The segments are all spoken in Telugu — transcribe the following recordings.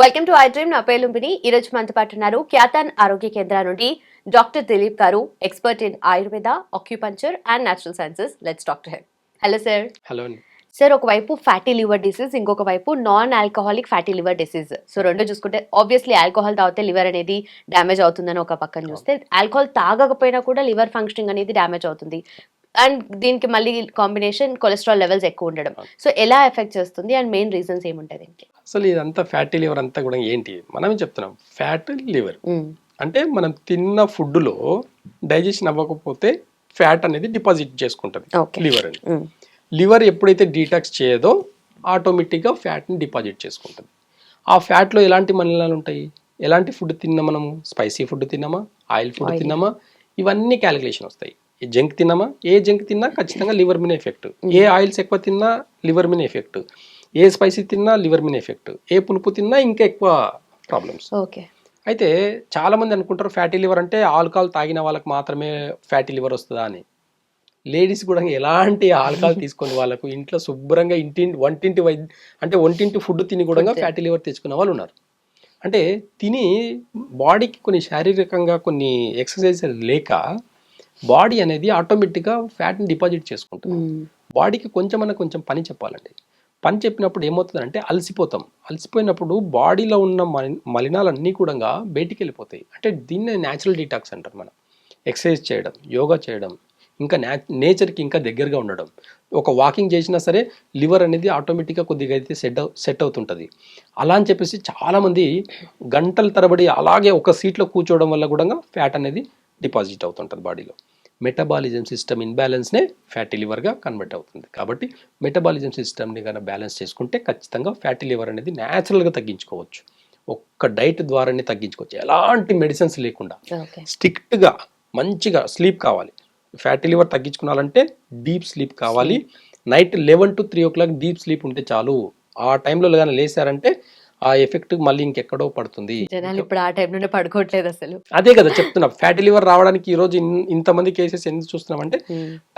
వెల్కమ్ టు ఐ డ్రీమ్ నా పేరు లుంబిని. ఈ రోజు మనతో పాటు ఉన్నారు ఖ్యాతాన్ ఆరోగ్య కేంద్ర నుండి డాక్టర్ దిలీప్ గారు expert in Ayurveda acupuncture and natural sciences let's doctor head hello sir hello sir ఒకవైపు ఫ్యాటీ లివర్ డిసీజ్ ఇంకొక వైపు non alcoholic fatty liver disease so రెండు చూసుకుంటే ఆబ్వియస్లీ ఆల్కహాల్ తాగితే లివర్ అనేది డ్యామేజ్ అవుతుందని ఒక పక్కన చూస్తే ఆల్కహాల్ తాగకపోయినా కూడా లివర్ ఫంక్షనింగ్ అనేది డ్యామేజ్ అవుతుంది. అండ్ దీనికి మళ్ళీ కాంబినేషన్ కొలెస్ట్రాల్ లెవెల్స్ ఎక్కువ ఉండడం. సో ఎలా ఎఫెక్ట్ చేస్తుంది? అండ్ మెయిన్ రీజన్స్ ఏముంటాయి దీనికి? అసలు ఇదంతా ఫ్యాటీ లివర్ అంతా కూడా ఏంటి? మనమే చెప్తున్నాం? ఫ్యాట్ లివర్ అంటే మనం తిన్న ఫుడ్లో డైజెషన్ అవ్వకపోతే ఫ్యాట్ అనేది డిపాజిట్ చేసుకుంటుంది. లివర్ అని. లివర్ ఎప్పుడైతే డీటాక్స్ చేయదో ఆటోమేటిక్గా ఫ్యాట్ని డిపాజిట్ చేసుకుంటుంది. ఆ ఫ్యాట్లో ఎలాంటి మలినాలు ఉంటాయి? ఎలాంటి ఫుడ్ తిన్నా మనము? స్పైసీ ఫుడ్ తిన్నామా? Oil food. తిన్నామా? ఇవన్నీ క్యాలిక్యులేషన్ వస్తాయి. జంక్ తిన్నామా? ఏ జంక్ తిన్నా ఖచ్చితంగా లివర్ మీద ఎఫెక్ట్. ఏ ఆయిల్స్ ఎక్కువ తిన్నా లివర్ మీద ఎఫెక్ట్. ఏ స్పైసీ తిన్నా లివర్ మీద ఎఫెక్ట్. ఏ పులుపు తిన్నా ఇంకా ఎక్కువ ప్రాబ్లమ్స్. ఓకే. అయితే చాలా మంది అనుకుంటారు ఫ్యాటీ లివర్ అంటే ఆల్కహాల్ తాగిన వాళ్ళకి మాత్రమే ఫ్యాటీ లివర్ వస్తుందా అని. లేడీస్ కూడా ఎలాంటి ఆల్కహాల్ తీసుకుని వాళ్ళకు ఇంట్లో శుభ్రంగా ఇంటి వంటింటి వై అంటే ఒంటింటి ఫుడ్ తిని కూడా. ఫ్యాటీ లివర్ తెచ్చుకునే వాళ్ళు ఉన్నారు. అంటే తిని బాడీకి కొన్ని శారీరకంగా కొన్ని ఎక్సర్సైజ్ లేక బాడీ అనేది ఆటోమేటిక్గా ఫ్యాట్ని డిపాజిట్ చేసుకుంటుంది. బాడీకి కొంచెం అన్న కొంచెం పని చెప్పాలండి. పని చెప్పినప్పుడు ఏమవుతుందంటే అలసిపోతాం. అలసిపోయినప్పుడు బాడీలో ఉన్న మలి మలినాలన్నీ కూడా బయటికి వెళ్ళిపోతాయి అంటే దీన్నే న్యాచురల్ డీటాక్స్ అంటారు మనం. ఎక్సర్సైజ్ చేయడం యోగా చేయడం ఇంకా నేచర్కి ఇంకా దగ్గరగా ఉండడం. ఒక వాకింగ్ చేసినా సరే లివర్ అనేది ఆటోమేటిక్గా కొద్దిగా అయితే సెట్ సెట్ అవుతుంటుంది. అలా అని చెప్పేసి చాలామంది గంటల తరబడి అలాగే ఒక సీట్లో కూర్చోవడం వల్ల కూడా ఫ్యాట్ అనేది డిపాజిట్ అవుతుంటుంది బాడీలో. మెటబాలిజం సిస్టమ్ ఇన్బ్యాలెన్స్నే ఫ్యాటీ లివర్గా కన్వర్ట్ అవుతుంది. కాబట్టి మెటబాలిజం సిస్టమ్ని కనుక బ్యాలెన్స్ చేసుకుంటే ఖచ్చితంగా ఫ్యాటీ లివర్ అనేది న్యాచురల్గా తగ్గించుకోవచ్చు. ఒక్క డైట్ ద్వారానే తగ్గించుకోవచ్చు. ఎలాంటి మెడిసిన్స్ లేకుండా స్ట్రిక్ట్గా మంచిగా స్లీప్ కావాలి. ఫ్యాటీ లివర్ తగ్గించుకోవాలంటే డీప్ స్లీప్ కావాలి. Night eleven to three o'clock deep sleep ఉంటే చాలు. ఆ టైంలో కానీ లేసారంటే ఆ ఎఫెక్ట్ మళ్ళీ ఇంకెక్కడో పడుతుంది. జనాలు ఇప్పుడు ఆ టైంలోనే పడుకోవట్లేదు అసలు. అదే కదా చెప్తున్నా ఫ్యాటీ లివర్ రావడానికి ఈ రోజు ఇంతమంది కేసెస్ ఎందుకు చూస్తున్నామంటే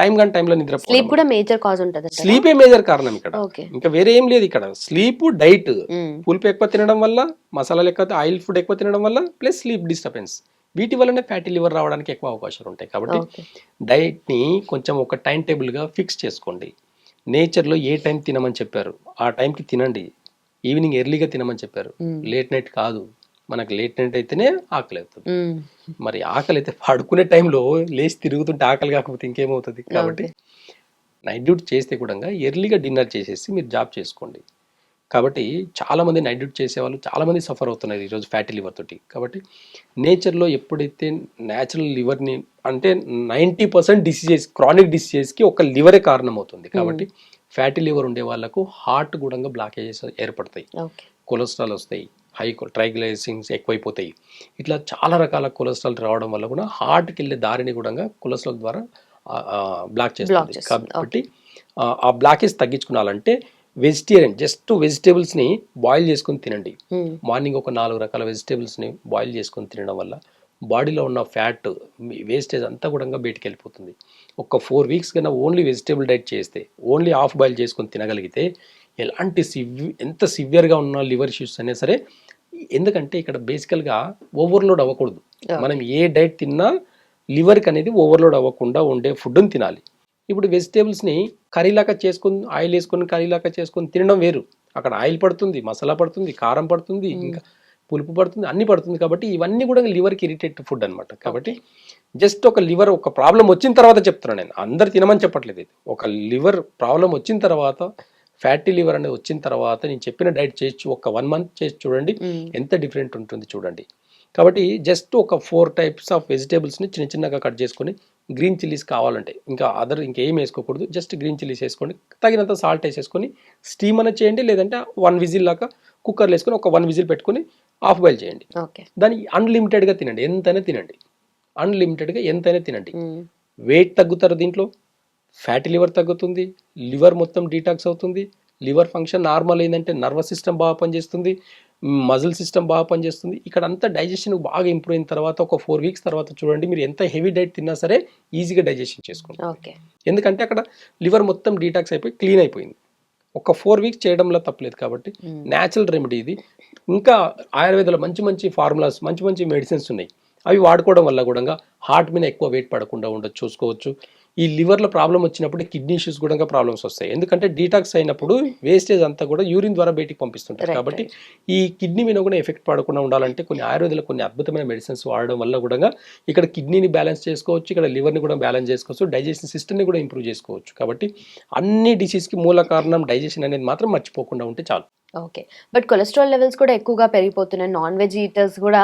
టైం కానీ టైంలో నిద్ర స్లీప్ కూడా మేజర్ కాజ్ ఉంటుంది స్లీపే మేజర్ కారణం ఇక్కడ. ఇంకా వేరే ఏం లేదు ఇక్కడ. Sleep diet. పులుపు ఎక్కువ తినడం వల్ల మసాలాలు ఎక్కువ ఆయిల్ ఫుడ్ ఎక్కువ తినడం వల్ల ప్లస్ స్లీప్ డిస్టర్బెన్స్. వీటి వల్లనే ఫ్యాటీ లివర్ రావడానికి ఎక్కువ అవకాశాలు ఉంటాయి కాబట్టి ఓకే. డైట్ని కొంచెం ఒక టైం టేబుల్గా ఫిక్స్ చేసుకోండి. నేచర్లో ఏ టైం తినమని చెప్పారు ఆ టైంకి తినండి. ఈవినింగ్ ఎర్లీగా తినమని చెప్పారు. లేట్ నైట్ కాదు. మనకు లేట్ నైట్ అయితేనే ఆకలి అవుతుంది. మరి ఆకలి అయితే పడుకునే టైంలో లేచి తిరుగుతుంటే ఆకలి కాకపోతే ఇంకేమవుతుంది? కాబట్టి నైట్ డ్యూటీ చేస్తే కూడా ఎర్లీగా డిన్నర్ చేసేసి మీరు జాబ్ చేసుకోండి. కాబట్టి చాలామంది నైట్ డ్యూటీ చేసేవాళ్ళు చాలామంది సఫర్ అవుతున్నారు ఈరోజు ఫ్యాటీ లివర్ తోటి. కాబట్టి నేచర్లో ఎప్పుడైతే న్యాచురల్ లివర్ని అంటే నైంటీ పర్సెంట్ డిసీజెస్ క్రానిక్ డిసీజెస్కి ఒక లివరే కారణం అవుతుంది కాబట్టి ఫ్యాటీ లివర్ ఉండే వాళ్ళకు హార్ట్ కూడా బ్లాకేజెస్ ఏర్పడతాయి. కొలెస్ట్రాల్ వస్తాయి. హై ట్రైగ్లైసిన్స్ ఎక్కువైపోతాయి. ఇట్లా చాలా రకాల కొలెస్ట్రాల్ రావడం వల్ల కూడా హార్ట్కి వెళ్ళే దారిని కూడా కొలెస్ట్రాల్ ద్వారా బ్లాక్ చేస్తుంది. కాబట్టి ఆ, బ్లాకేజ్ తగ్గించుకోవాలంటే వెజిటేరియన్ జస్ట్ వెజిటేబుల్స్ని బాయిల్ చేసుకొని తినండి. మార్నింగ్ ఒక నాలుగు రకాల వెజిటేబుల్స్ని బాయిల్ చేసుకొని తినడం వల్ల బాడీలో ఉన్న ఫ్యాట్ వేస్టేజ్ అంతా కూడా బయటికి వెళ్ళిపోతుంది ఒక ఫోర్ వీక్స్ కన్నా ఓన్లీ వెజిటేబుల్ డైట్ చేస్తే ఓన్లీ హాఫ్ బాయిల్ చేసుకొని తినగలిగితే ఎలాంటి సివి ఎంత సివియర్గా ఉన్న లివర్ ఇష్యూస్ అయినా సరే ఎందుకంటే ఇక్కడ బేసికల్గా ఓవర్లోడ్ అవ్వకూడదు. మనం ఏ డైట్ తిన్నా లివర్కి అనేది ఓవర్లోడ్ అవ్వకుండా ఉండే ఫుడ్ని తినాలి. ఇప్పుడు వెజిటేబుల్స్ని కర్రీలాగా చేసుకొని ఆయిల్ వేసుకొని కర్రీలాగా చేసుకొని తినడం వేరు. అక్కడ ఆయిల్ పడుతుంది మసాలా పడుతుంది కారం పడుతుంది ఇంకా పులుపు పడుతుంది అన్ని పడుతుంది కాబట్టి ఇవన్నీ కూడా లివర్కి ఇరిటేట్ ఫుడ్ అన్నమాట. కాబట్టి జస్ట్ ఒక లివర్ ఒక ప్రాబ్లం వచ్చిన తర్వాత చెప్తున్నాను నేను. అందరు తినమని చెప్పట్లేదు ఇది. ఒక లివర్ ప్రాబ్లం వచ్చిన తర్వాత ఫ్యాటీ లివర్ అనేది వచ్చిన తర్వాత నేను చెప్పిన డైట్ చేసి ఒక వన్ మంత్ చేసి చూడండి ఎంత డిఫరెంట్ ఉంటుంది చూడండి. కాబట్టి జస్ట్ ఒక ఫోర్ టైప్స్ ఆఫ్ వెజిటేబుల్స్ని చిన్న చిన్నగా కట్ చేసుకొని గ్రీన్ చిల్లీస్ కావాలంటే ఇంకా అదర్ ఇంకేం వేసుకోకూడదు. జస్ట్ గ్రీన్ చిల్లీస్ వేసుకొని తగినంత సాల్ట్ వేసేసుకొని స్టీమ్ అనేది చేయండి. లేదంటే వన్ విజిల్ లాగా కుక్కర్లో వేసుకొని ఒక వన్ విజిల్ పెట్టుకొని ఆఫ్ బాయిల్ చేయండి. ఓకే. దాన్ని అన్లిమిటెడ్గా తినండి. ఎంతైనా తినండి. అన్లిమిటెడ్గా ఎంతైనా తినండి. వెయిట్ తగ్గుతారు దీంట్లో. ఫ్యాటీ లివర్ తగ్గుతుంది. లివర్ మొత్తం డీటాక్స్ అవుతుంది. లివర్ ఫంక్షన్ నార్మల్ ఏంటంటే నర్వస్ సిస్టమ్ బాగా పనిచేస్తుంది. మజిల్ సిస్టమ్ బాగా పనిచేస్తుంది. ఇక్కడ అంతా డైజెషన్ బాగా ఇంప్రూవ్ అయిన తర్వాత ఒక ఫోర్ వీక్స్ తర్వాత చూడండి. మీరు ఎంత హెవీ డైట్ తిన్నా సరే ఈజీగా డైజెషన్ చేసుకుంటారు. ఓకే. ఎందుకంటే అక్కడ లివర్ మొత్తం డీటాక్స్ అయిపోయి క్లీన్ అయిపోయింది. ఒక ఫోర్ వీక్స్ చేయడంలో తప్పలేదు కాబట్టి న్యాచురల్ రెమెడీ ఇది. ఇంకా ఆయుర్వేదంలో మంచి మంచి ఫార్ములాస్ మంచి మంచి మెడిసిన్స్ ఉన్నాయి. అవి వాడుకోవడం వల్ల కూడా హార్ట్ మీద ఎక్కువ వెయిట్ పడకుండా ఉండదు చూసుకోవచ్చు. ఈ లివర్లో ప్రాబ్లం వచ్చినప్పుడు కిడ్నీ ఇష్యూస్ కూడా ప్రాబ్లమ్స్ వస్తాయి. ఎందుకంటే డీటాక్స్ అయినప్పుడు వేస్టేజ్ అంతా కూడా యూరిన్ ద్వారా బయటికి పంపిస్తుంటారు. కాబట్టి ఈ కిడ్నీ మీద కూడా ఎఫెక్ట్ పడకుండా ఉండాలంటే కొన్ని ఆయుర్వేదాలు కొన్ని అద్భుతమైన మెడిసిన్స్ వాడడం వల్ల కూడా ఇక్కడ కిడ్నీని బ్యాలెన్స్ చేసుకోవచ్చు ఇక్కడ లివర్ని కూడా బ్యాలెన్స్ చేసుకోవచ్చు డైజెషన్ సిస్టమ్ని కూడా ఇంప్రూవ్ చేసుకోవచ్చు. కాబట్టి అన్ని డిసీజ్కి మూల కారణం డైజెషన్ అనేది మాత్రం మర్చిపోకుండా ఉంటే చాలు. ఓకే బట్ కొలెస్ట్రాల్ లెవెల్స్ కూడా ఎక్కువగా పెరిగిపోతున్నాయి. నాన్ వెజ్ ఈటర్స్ కూడా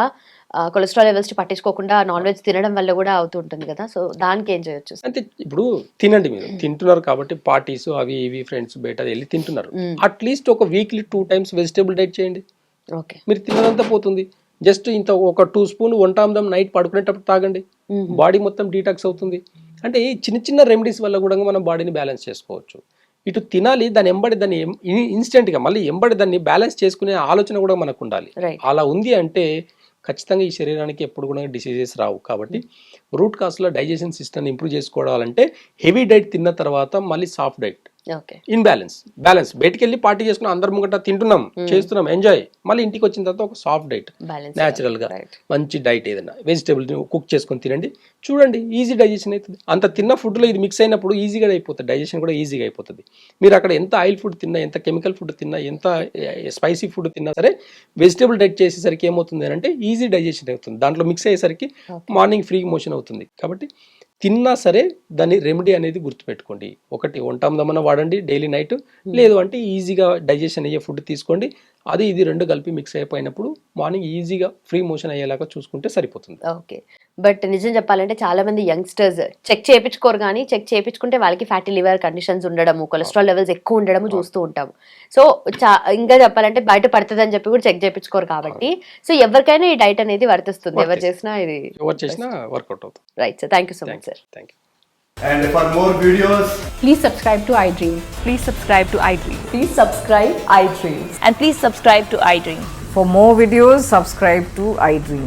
కొలెస్ట్రాల్ లెవెల్స్ పట్టించుకోకుండా నాన్ వెజ్ తినడం వల్ల కూడా అవుతుంటుంది కదా. సో దానికి ఏం చేయొచ్చు? అంటే ఇప్పుడు తినండి మీరు. తింటున్నారు కాబట్టి పార్టీస్ అవి ఇవి ఫ్రెండ్స్ బయట వెళ్ళి తింటున్నారు. అట్లీస్ట్ ఒక weekly two times vegetable diet చేయండి. ఓకే. మీరు తినదంతా పోతుంది. జస్ట్ ఇంత ఒక టూ స్పూన్ వంటాందం నైట్ పడుకునేటప్పుడు తాగండి. బాడీ మొత్తం డీటాక్స్ అవుతుంది. అంటే ఈ చిన్న చిన్న రెమెడీస్ వల్ల కూడా మనం బాడీని బ్యాలెన్స్ చేసుకోవచ్చు. ఇటు తినాలి దాని ఎంబడి దాన్ని ఇన్స్టెంట్గా మళ్ళీ ఎంబడి దాన్ని బ్యాలెన్స్ చేసుకునే ఆలోచన కూడా మనకు ఉండాలి. అలా ఉంది అంటే ఖచ్చితంగా ఈ శరీరానికి ఎప్పుడు కూడా డిసీజెస్ రావు. కాబట్టి రూట్ కాస్ట్లో డైజెషన్ సిస్టమ్ ఇంప్రూవ్ చేసుకోవాలంటే హెవీ డైట్ తిన్న తర్వాత మళ్ళీ soft diet okay. In balance. Balance. బయటికి వెళ్ళి పార్టీ చేసుకుని అందరం ముంగట తింటున్నాం చేస్తున్నాం ఎంజాయ్. మళ్ళీ ఇంటికి వచ్చిన తర్వాత ఒక సాఫ్ట్ డైట్. న్యాచురల్గా మంచి డైట్ ఏదైనా. వెజిటేబుల్ కుక్ చేసుకొని తినండి. చూడండి ఈజీ డైజెషన్ అవుతుంది. అంత తిన్న ఫుడ్లో ఇది మిక్స్ అయినప్పుడు ఈజీగా అయిపోతుంది. డైజెషన్ కూడా ఈజీగా అయిపోతుంది. మీరు అక్కడ ఎంత ఆయిల్ ఫుడ్ తిన్నా ఎంత కెమికల్ ఫుడ్ తిన్నా ఎంత స్పైసీ ఫుడ్ తిన్నా సరే వెజిటేబుల్ డైట్ చేసేసరికి ఏమవుతుంది అంటే ఈజీ డైజెషన్ అవుతుంది. దాంట్లో మిక్స్ అయ్యేసరికి మార్నింగ్ ఫ్రీ మోషన్ అవుతుంది. కాబట్టి తిన్నా సరే దాని రెమెడీ అనేది గుర్తుపెట్టుకోండి. ఒకటి వంటాందమన వాడండి డైలీ నైట్ లేదు అంటే ఈజీగా డైజెషన్ అయ్యే ఫుడ్ తీసుకోండి. అది ఇది రెండు కలిపి మిక్స్ అయిపోయినప్పుడు మార్నింగ్ ఈజీగా ఫ్రీ మోషన్ అయ్యేలాగా చూసుకుంటే సరిపోతుంది. ఓకే బట్ నిజం చెప్పాలంటే చాలా మంది యంగ్స్టర్స్ చెక్ చేయించుకోరు కానీ చెక్ చేయించుకుంటే వాళ్ళకి ఫ్యాటీ లివర్ కండిషన్స్ ఉండడము కొలెస్ట్రాల్ లెవెల్స్ ఎక్కువ ఉండడము చూస్తూ ఉంటాము. సో ఇంకా చెప్పాలంటే బయట పడుతుంది అని చెప్పి కూడా చెక్ చేయించుకోరు కాబట్టి. సో ఎవరికైనా ఈ డైట్ అనేది వర్తిస్తుంది. ఎవరు చేసినా ఇది ఎవరు చేసినా వర్కౌట్ అవుతుంది. Right sir thank you so much sir thank you And for more videos, Please subscribe to iDream. Please subscribe to iDream. Please subscribe iDream. And please subscribe to iDream. For more videos, subscribe to iDream.